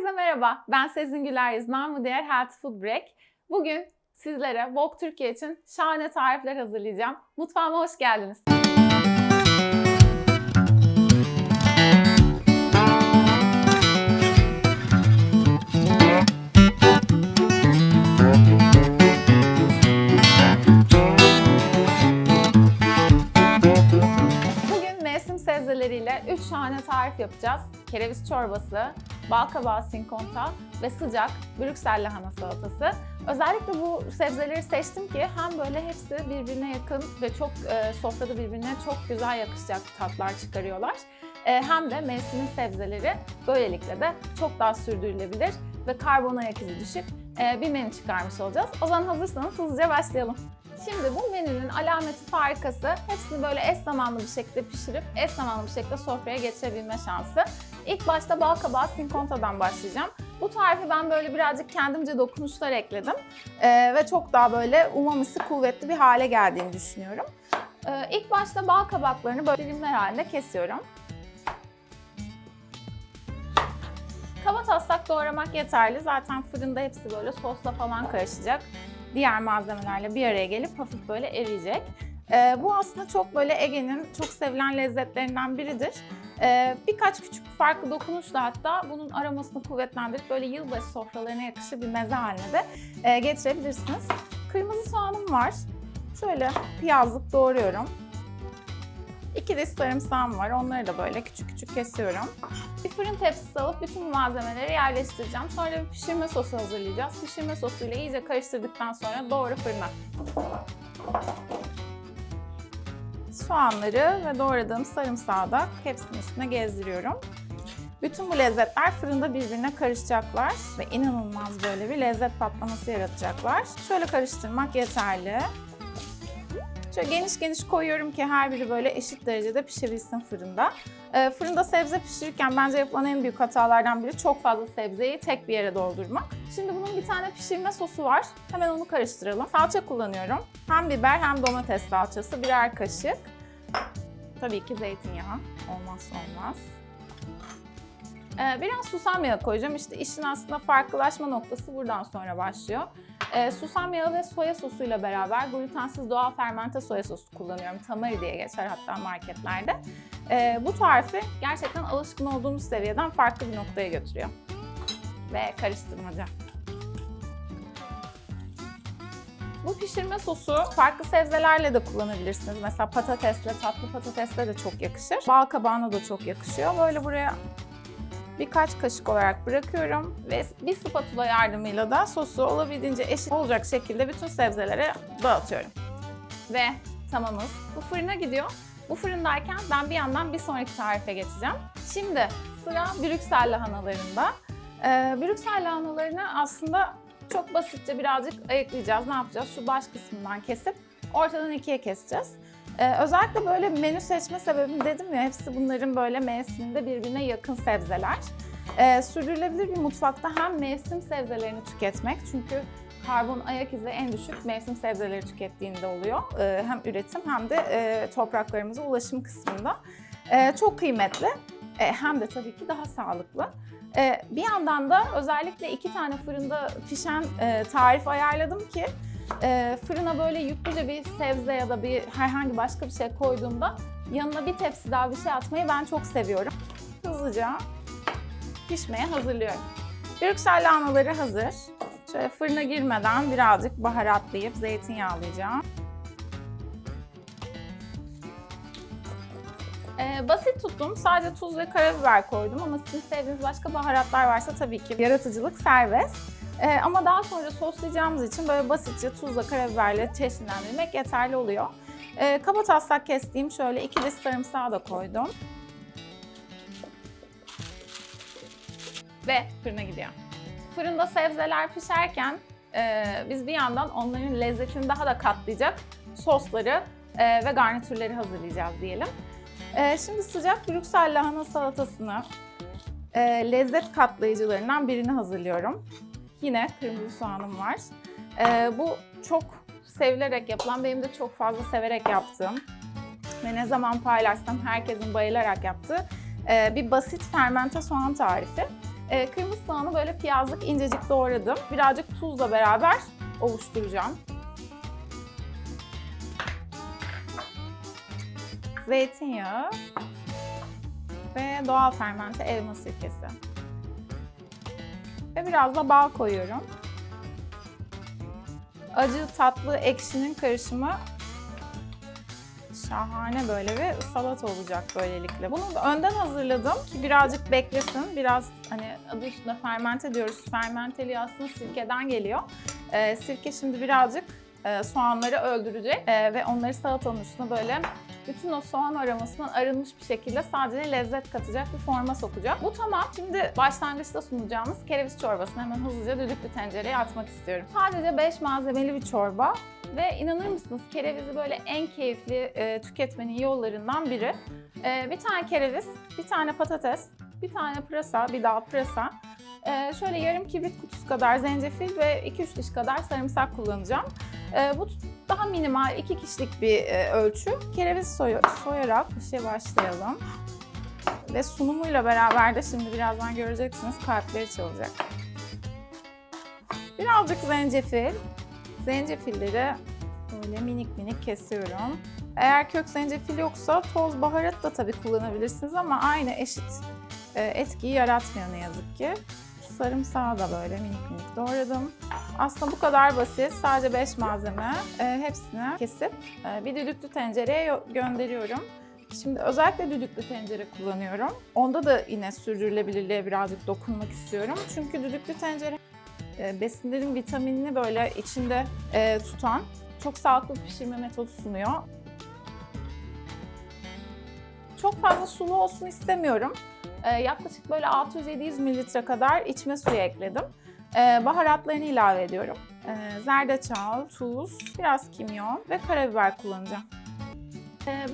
Herkese merhaba. Ben Sezin Güler Yüz, namı diğer Health Food Break. Bugün sizlere Vogue Türkiye için şahane tarifler hazırlayacağım. Mutfağıma hoş geldiniz. Bugün mevsim sebzeleriyle 3 şahane tarif yapacağız. Kereviz çorbası, bal kabağı sinkonta ve sıcak Brüksel lahana salatası. Özellikle bu sebzeleri seçtim ki hem böyle hepsi birbirine yakın ve çok e, sofrada birbirine çok güzel yakışacak tatlar çıkarıyorlar. E, hem de mevsimin sebzeleri böylelikle de çok daha sürdürülebilir ve karbon ayak izi düşük e, bir menü çıkarmış olacağız. O zaman hazırsanız hızlıca başlayalım. Şimdi bu menünün alameti farikası hepsini böyle eş zamanlı bir şekilde pişirip eş zamanlı bir şekilde sofraya getirebilme şansı. İlk başta bal kabağı sinkontadan başlayacağım. Bu tarifi ben böyle birazcık kendimce dokunuşlar ekledim Ee, ve çok daha böyle umamisi kuvvetli bir hale geldiğini düşünüyorum. Ee, ilk başta bal kabaklarını böyle dilimler halinde kesiyorum. Kaba taslak doğramak yeterli. Zaten fırında hepsi böyle sosla falan karışacak. Diğer malzemelerle bir araya gelip hafif böyle eriyecek. Ee, bu aslında çok böyle Ege'nin çok sevilen lezzetlerinden biridir. Ee, birkaç küçük farklı dokunuşla hatta bunun aromasını kuvvetlendirip böyle yılbaşı sofralarına yakışır bir meze haline de e, getirebilirsiniz. Kırmızı soğanım var. Şöyle piyazlık doğruyorum. İki diş sarımsağım var. Onları da böyle küçük küçük kesiyorum. Bir fırın tepsisi alıp bütün malzemeleri yerleştireceğim. Sonra bir pişirme sosu hazırlayacağız. Pişirme sosuyla iyice karıştırdıktan sonra doğru fırına. Soğanları ve doğradığım sarımsağı da hepsinin üstüne gezdiriyorum. Bütün bu lezzetler fırında birbirine karışacaklar ve inanılmaz böyle bir lezzet patlaması yaratacaklar. Şöyle karıştırmak yeterli. Şöyle geniş geniş koyuyorum ki her biri böyle eşit derecede pişebilsin fırında. Ee, fırında sebze pişirirken bence yapılan en büyük hatalardan biri çok fazla sebzeyi tek bir yere doldurmak. Şimdi bunun bir tane pişirme sosu var. Hemen onu karıştıralım. Salça kullanıyorum. Hem biber hem domates salçası birer kaşık. Tabii ki zeytinyağı. Olmazsa olmaz. Ee, biraz susam yağı koyacağım. İşte işin aslında farklılaşma noktası buradan sonra başlıyor. Ee, susam yağı ve soya sosuyla beraber glutensiz doğal fermente soya sosu kullanıyorum. Tamari diye geçer hatta marketlerde. Ee, bu tarifi gerçekten alışkın olduğumuz seviyeden farklı bir noktaya götürüyor. Ve karıştırmaca. Bu pişirme sosu farklı sebzelerle de kullanabilirsiniz. Mesela patatesle, tatlı patatesle de çok yakışır. Bal kabağına da çok yakışıyor. Böyle buraya birkaç kaşık olarak bırakıyorum ve bir spatula yardımıyla da sosu olabildiğince eşit olacak şekilde bütün sebzelere dağıtıyorum. Ve tamamız. Bu fırına gidiyor. Bu fırındayken ben bir yandan bir sonraki tarife geçeceğim. Şimdi sıra Brüksel lahanalarında. Ee, Brüksel lahanalarını aslında çok basitçe birazcık ayıklayacağız. Ne yapacağız? Şu baş kısmından kesip ortadan ikiye keseceğiz. Ee, özellikle böyle menü seçme sebebim dedim ya hepsi bunların böyle mevsiminde birbirine yakın sebzeler. Ee, sürdürülebilir bir mutfakta hem mevsim sebzelerini tüketmek çünkü karbon ayak izi en düşük mevsim sebzeleri tükettiğinde oluyor. Ee, hem üretim hem de e, topraklarımıza ulaşım kısmında. Ee, çok kıymetli e, hem de tabii ki daha sağlıklı. Ee, bir yandan da özellikle iki tane fırında pişen e, tarif ayarladım ki e, fırına böyle yüklüce bir sebze ya da bir herhangi başka bir şey koyduğumda yanına bir tepsi daha bir şey atmayı ben çok seviyorum. Hızlıca pişmeye hazırlıyorum. Brüksel lahanaları hazır. Şöyle fırına girmeden birazcık baharatlayıp zeytinyağlayacağım. Ee, basit tuttum. Sadece tuz ve karabiber koydum ama sizin sevdiğiniz başka baharatlar varsa tabii ki yaratıcılık serbest. Ee, ama daha sonra soslayacağımız için böyle basitçe tuzla karabiberle çeşitlendirmek yeterli oluyor. Ee, kaba taslak kestiğim şöyle iki diş sarımsağı da koydum. Ve fırına gidiyor. Fırında sebzeler pişerken e, biz bir yandan onların lezzetini daha da katlayacak sosları e, ve garnitürleri hazırlayacağız diyelim. E, şimdi sıcak Brüksel lahana salatasını e, lezzet katlayıcılarından birini hazırlıyorum. Yine kırmızı soğanım var. E, bu çok sevilerek yapılan, benim de çok fazla severek yaptığım ve ne zaman paylaşsam herkesin bayılarak yaptığı e, bir basit fermente soğan tarifi. Ee, kırmızı soğanı böyle piyazlık incecik doğradım. Birazcık tuzla beraber ovuşturacağım. Zeytinyağı ve doğal fermente elma sirkesi. Ve biraz da bal koyuyorum. Acı, tatlı, ekşinin karışımı şahane böyle bir salata olacak böylelikle. Bunu da önden hazırladım ki birazcık beklesin. Biraz hani adı üstünde fermente diyoruz. Fermenteli aslında sirkeden geliyor. Ee, sirke şimdi birazcık e, soğanları öldürecek e, ve onları salatanın üstüne böyle bütün o soğan aromasından arınmış bir şekilde sadece lezzet katacak bir forma sokacak. Bu tamam. Şimdi başlangıçta sunacağımız kereviz çorbasını hemen hızlıca düdüklü tencereye atmak istiyorum. Sadece 5 malzemeli bir çorba ve inanır mısınız kerevizi böyle en keyifli e, tüketmenin yollarından biri. E, bir tane kereviz, bir tane patates, bir tane pırasa, bir dal pırasa, e, şöyle yarım kibrit kutusu kadar zencefil ve 2-3 diş kadar sarımsak kullanacağım. E, bu daha minimal iki kişilik bir e, ölçü. Kereviz soy soyarak işe başlayalım. Ve sunumuyla beraber de şimdi birazdan göreceksiniz kalpleri çalacak. Birazcık zencefil. Zencefilleri böyle minik minik kesiyorum. Eğer kök zencefil yoksa toz baharat da tabii kullanabilirsiniz ama aynı eşit e, etkiyi yaratmıyor ne yazık ki. Sarımsağı da böyle minik minik doğradım. Aslında bu kadar basit. Sadece 5 malzeme. E, hepsini kesip e, bir düdüklü tencereye yo- gönderiyorum. Şimdi özellikle düdüklü tencere kullanıyorum. Onda da yine sürdürülebilirliğe birazcık dokunmak istiyorum. Çünkü düdüklü tencere e, besinlerin vitaminini böyle içinde e, tutan çok sağlıklı pişirme metodu sunuyor. Çok fazla sulu olsun istemiyorum. E, yaklaşık böyle 600-700 mililitre kadar içme suyu ekledim. E, baharatlarını ilave ediyorum. E, zerdeçal, tuz, biraz kimyon ve karabiber kullanacağım.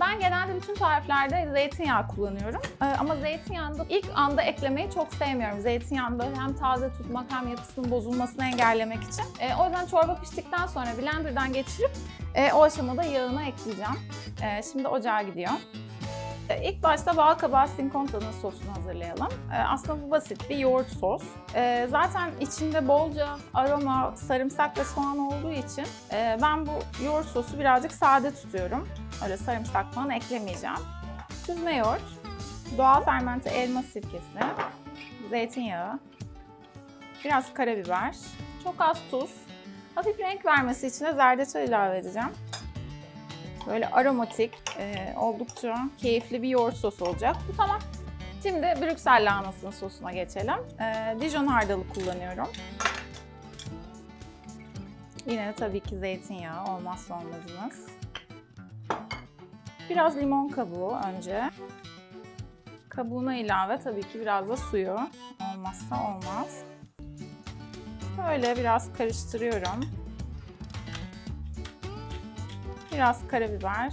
Ben genelde bütün tariflerde zeytinyağı kullanıyorum. Ama zeytinyağını da ilk anda eklemeyi çok sevmiyorum. Zeytinyağını böyle hem taze tutmak hem yapısının bozulmasını engellemek için. O yüzden çorba piştikten sonra blenderdan geçirip e, o aşamada yağını ekleyeceğim. Şimdi ocağa gidiyor. E, İlk başta bal kabağı sinkonta'nın sosunu hazırlayalım. E, Aslında bu basit bir yoğurt sos. E, Zaten içinde bolca aroma, sarımsak ve soğan olduğu için ben bu yoğurt sosu birazcık sade tutuyorum. Öyle sarımsak falan eklemeyeceğim. Süzme yoğurt, doğal fermente elma sirkesi, zeytinyağı, biraz karabiber, çok az tuz, hafif renk vermesi için de zerdeçal ilave edeceğim. Böyle aromatik, e, oldukça keyifli bir yoğurt sosu olacak. Bu tamam. Şimdi Brüksel lahanasının sosuna geçelim. E, Dijon hardalı kullanıyorum. Yine tabii ki zeytinyağı olmazsa olmazımız. Biraz limon kabuğu önce. Kabuğuna ilave tabii ki biraz da suyu. Olmazsa olmaz. Böyle biraz karıştırıyorum. Biraz karabiber.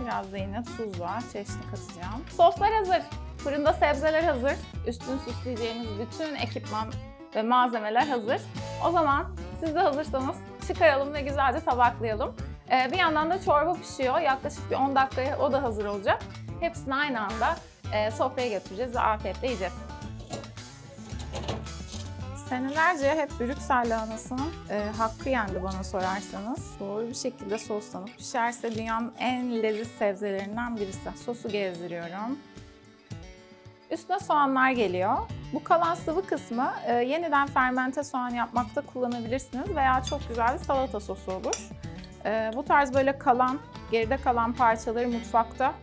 Biraz da yine tuzla çeşni katacağım. Soslar hazır. Fırında sebzeler hazır. Üstünü süsleyeceğimiz bütün ekipman ve malzemeler hazır. O zaman siz de hazırsanız çıkaralım ve güzelce tabaklayalım. Ee, bir yandan da çorba pişiyor. Yaklaşık bir 10 dakikaya o da hazır olacak. Hepsini aynı anda e, sofraya götüreceğiz ve afiyetle yiyeceğiz. Senelerce hep Brüksel lahanasının e, hakkı yendi bana sorarsanız. Doğru bir şekilde soslanıp pişerse dünyanın en leziz sebzelerinden birisi. Sosu gezdiriyorum. Üstüne soğanlar geliyor. Bu kalan sıvı kısmı e, yeniden fermente soğan yapmakta kullanabilirsiniz veya çok güzel bir salata sosu olur. E, bu tarz böyle kalan, geride kalan parçaları mutfakta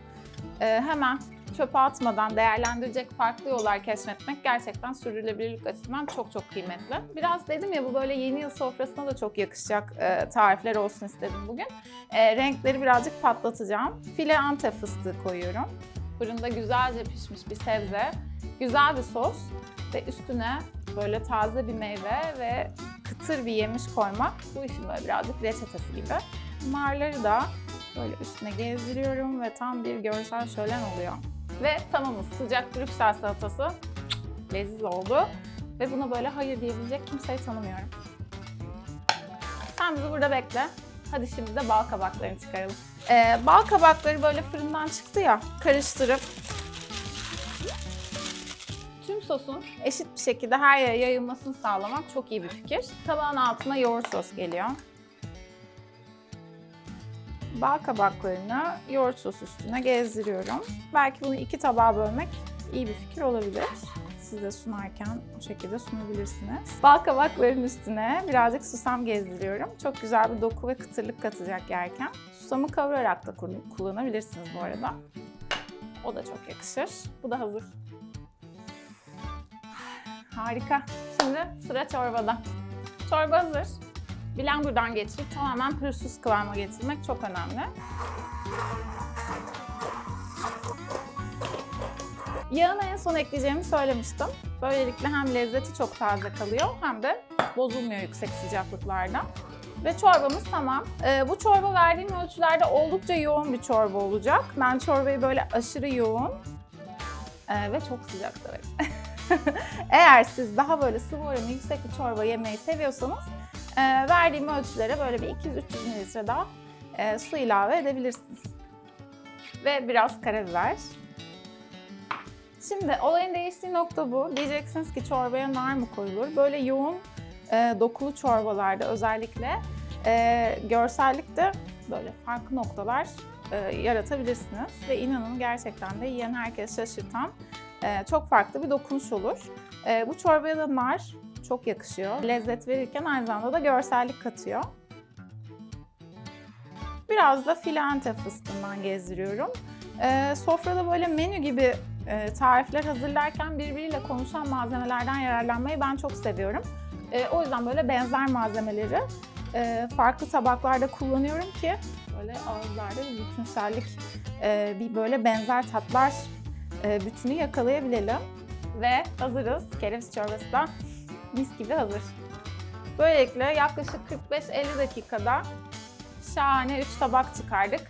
e, hemen çöpe atmadan değerlendirecek farklı yollar keşfetmek gerçekten sürdürülebilirlik açısından çok çok kıymetli. Biraz dedim ya bu böyle yeni yıl sofrasına da çok yakışacak e, tarifler olsun istedim bugün. E, renkleri birazcık patlatacağım. File antep fıstığı koyuyorum. Fırında güzelce pişmiş bir sebze, güzel bir sos ve üstüne böyle taze bir meyve ve kıtır bir yemiş koymak bu işin böyle birazcık reçetesi gibi. Narları da böyle üstüne gezdiriyorum ve tam bir görsel şölen oluyor. Ve tamamız sıcak Brüksel salatası leziz oldu. Ve buna böyle hayır diyebilecek kimseyi tanımıyorum. Sen bizi burada bekle. Hadi şimdi de bal kabaklarını çıkaralım. Ee, bal kabakları böyle fırından çıktı ya karıştırıp tüm sosun eşit bir şekilde her yere yayılmasını sağlamak çok iyi bir fikir. Tabağın altına yoğurt sos geliyor. Bal kabaklarını yoğurt sos üstüne gezdiriyorum. Belki bunu iki tabağa bölmek iyi bir fikir olabilir. Siz de sunarken o şekilde sunabilirsiniz. Bal kabakların üstüne birazcık susam gezdiriyorum. Çok güzel bir doku ve kıtırlık katacak yerken. Susamı kavurarak da kullan- kullanabilirsiniz bu arada. O da çok yakışır. Bu da hazır. Harika. Şimdi sıra çorbada. Çorba hazır. Blender'dan geçirip tamamen pürüzsüz kıvama getirmek çok önemli. Yağını en son ekleyeceğimi söylemiştim. Böylelikle hem lezzeti çok taze kalıyor hem de bozulmuyor yüksek sıcaklıklarda. Ve çorbamız tamam. Ee, bu çorba verdiğim ölçülerde oldukça yoğun bir çorba olacak. Ben çorbayı böyle aşırı yoğun ee, ve çok sıcak severim. Eğer siz daha böyle sıvı oranı yüksek bir çorba yemeyi seviyorsanız e, verdiğim ölçülere böyle bir 200-300 mililitre daha e, su ilave edebilirsiniz. Ve biraz karabiber. Şimdi olayın değiştiği nokta bu. Diyeceksiniz ki çorbaya nar mı koyulur? Böyle yoğun e, dokulu çorbalarda özellikle e, görsellikte böyle farklı noktalar e, yaratabilirsiniz. Ve inanın gerçekten de yiyen herkes şaşırtan e, çok farklı bir dokunuş olur. E, bu çorbaya da nar çok yakışıyor. Lezzet verirken aynı zamanda da görsellik katıyor. Biraz da file antep fıstığından gezdiriyorum. E, sofrada böyle menü gibi e, tarifler hazırlarken birbiriyle konuşan malzemelerden yararlanmayı ben çok seviyorum. E, o yüzden böyle benzer malzemeleri e, farklı tabaklarda kullanıyorum ki böyle ağızlarda bir bütünsellik, e, bir böyle benzer tatlar e, bütünü yakalayabilelim. Ve hazırız. Kereviz çorbası da mis gibi hazır. Böylelikle yaklaşık 45-50 dakikada şahane 3 tabak çıkardık.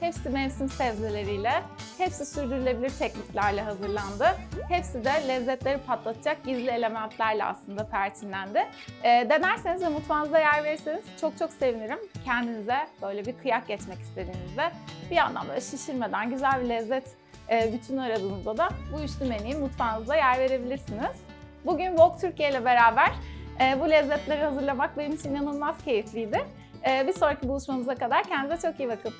Hepsi mevsim sebzeleriyle, hepsi sürdürülebilir tekniklerle hazırlandı. Hepsi de lezzetleri patlatacak gizli elementlerle aslında perçinlendi. E, denerseniz ve mutfağınızda yer verirseniz çok çok sevinirim. Kendinize böyle bir kıyak geçmek istediğinizde bir yandan böyle şişirmeden güzel bir lezzet e, bütünü aradığınızda da bu üçlü menüyü mutfağınızda yer verebilirsiniz. Bugün Vogue Türkiye ile beraber e, bu lezzetleri hazırlamak benim için inanılmaz keyifliydi. E, bir sonraki buluşmamıza kadar kendinize çok iyi bakın.